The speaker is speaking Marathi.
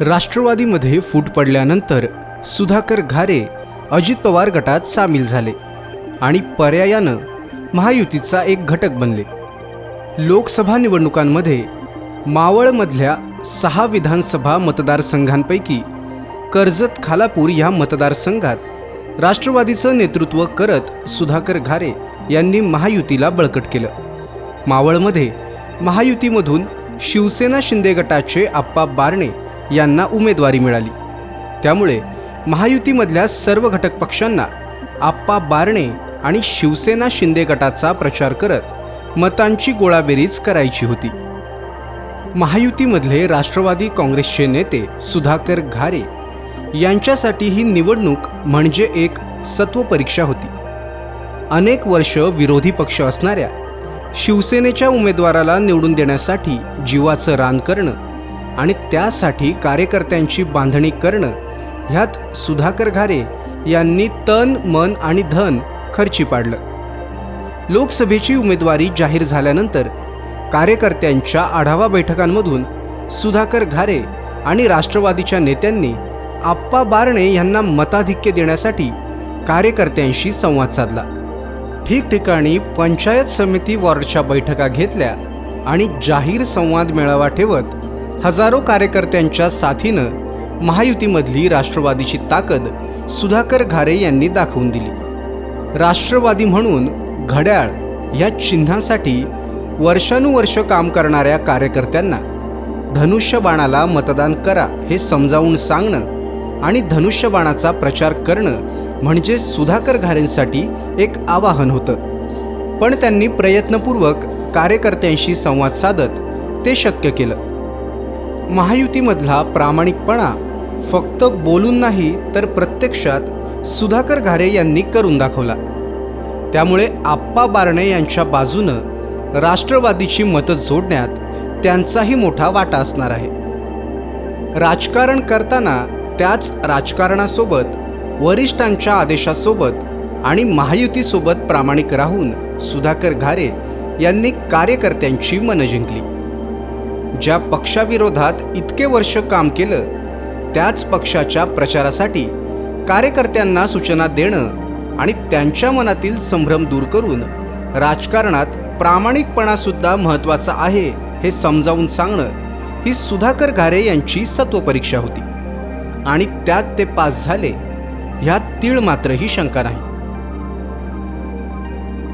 राष्ट्रवादीमध्ये फूट पडल्यानंतर सुधाकर घारे अजित पवार गटात सामील झाले आणि पर्यायानं महायुतीचा एक घटक बनले. लोकसभा निवडणुकांमध्ये मावळमधल्या सहा विधानसभा मतदारसंघांपैकी कर्जत खालापूर या मतदारसंघात राष्ट्रवादीचं नेतृत्व करत सुधाकर घारे यांनी महायुतीला बळकट केलं. मावळमध्ये महायुतीमधून शिवसेना शिंदे गटाचे आप्पा बारणे यांना उमेदवारी मिळाली. त्यामुळे महायुतीमधल्या सर्व घटक पक्षांना आप्पा बारणे आणि शिवसेना शिंदे गटाचा प्रचार करत मतांची गोळाबेरीज करायची होती. महायुतीमधले राष्ट्रवादी काँग्रेसचे नेते सुधाकर घारे यांच्यासाठी ही निवडणूक म्हणजे एक सत्वपरीक्षा होती. अनेक वर्ष विरोधी पक्ष असणाऱ्या शिवसेनेच्या उमेदवाराला निवडून देण्यासाठी जीवाचं रान करणं आणि त्यासाठी कार्यकर्त्यांची बांधणी करणं ह्यात सुधाकर घारे यांनी तन मन आणि धन खर्ची पाडलं. लोकसभेची उमेदवारी जाहीर झाल्यानंतर कार्यकर्त्यांच्या आढावा बैठकांमधून सुधाकर घारे आणि राष्ट्रवादीच्या नेत्यांनी आप्पा बारणे यांना मताधिक्य देण्यासाठी कार्यकर्त्यांशी संवाद साधला. ठिकठिकाणी पंचायत समिती वॉर्डच्या बैठका घेतल्या आणि जाहीर संवाद मेळावा ठेवत हजारो कार्यकर्त्यांच्या साथीनं महायुतीमधली राष्ट्रवादीची ताकद सुधाकर घारे यांनी दाखवून दिली. राष्ट्रवादी म्हणून घड्याळ या चिन्हासाठी वर्षानुवर्ष काम करणाऱ्या कार्यकर्त्यांना धनुष्यबाणाला मतदान करा हे समजावून सांगणं आणि धनुष्यबाणाचा प्रचार करणं म्हणजे सुधाकर घारेंसाठी एक आवाहन होतं. पण त्यांनी प्रयत्नपूर्वक कार्यकर्त्यांशी संवाद साधत ते शक्य केलं. महायुतीमधला प्रामाणिकपणा फक्त बोलून नाही तर प्रत्यक्षात सुधाकर घारे यांनी करून दाखवला. त्यामुळे आप्पा बारणे यांच्या बाजूनं राष्ट्रवादीची मतं जोडण्यात त्यांचाही मोठा वाटा असणार आहे. राजकारण करताना त्याच राजकारणासोबत वरिष्ठांच्या आदेशासोबत आणि महायुतीसोबत प्रामाणिक राहून सुधाकर घारे यांनी कार्यकर्त्यांची मनं जिंकली. ज्या पक्षाविरोधात इतके वर्ष काम केलं त्याच पक्षाच्या प्रचारासाठी कार्यकर्त्यांना सूचना देणं आणि त्यांच्या मनातील संभ्रम दूर करून राजकारणात प्रामाणिकपणासुद्धा महत्त्वाचा आहे हे समजावून सांगणं ही सुधाकर घारे यांची सत्वपरीक्षा होती. आणि त्यात ते पास झाले ह्यात तीळ मात्रही शंका नाही.